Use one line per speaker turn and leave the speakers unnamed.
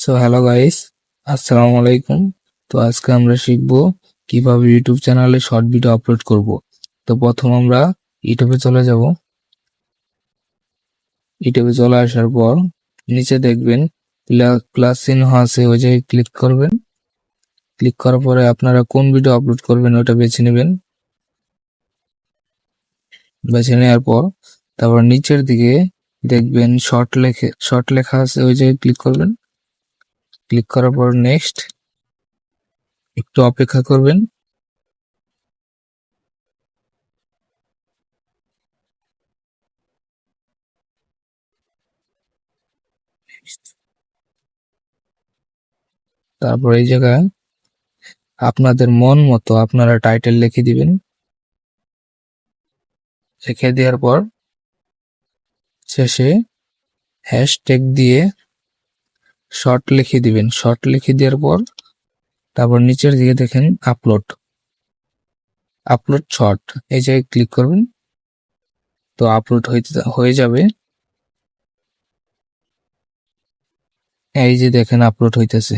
So hello guys আসসালামু আলাইকুম তো আজকে আমরা শিখব কীভাবে ইউটিউব চ্যানেলে শর্ট ভিডিও আপলোড করব। তো প্রথম আমরা ইউটিউবে চলে যাব। ইউটিউবে চলে আসার পর নিচে দেখবেন প্লাস চিহ্ন আছে, ওই জায়গায় ক্লিক করবেন। ক্লিক করার পরে আপনারা কোন ভিডিও আপলোড করবেন ওটা বেছে নেবেন। বেছে নেওয়ার পর তারপর নিচের দিকে দেখবেন শর্ট লেখে শর্ট লেখা আছে, ওই জায়গায় ক্লিক করবেন। ক্লিক করার পর নেক্সট একটু অপেক্ষা করবেন। তারপর এই জায়গায় আপনাদের মন মতো আপনারা টাইটেল লিখে দিবেন। লিখে দেওয়ার পর শেষে হ্যাশট্যাগ দিয়ে শর্ট লিখে দিবেন। শর্ট লিখে দেওয়ার পর তারপর নিচের দিকে দেখেন আপলোড আপলোড শর্ট এই জায়গায় ক্লিক করবেন। তো আপলোড হয়ে যাবে। এই যে দেখেন আপলোড হইতেছে।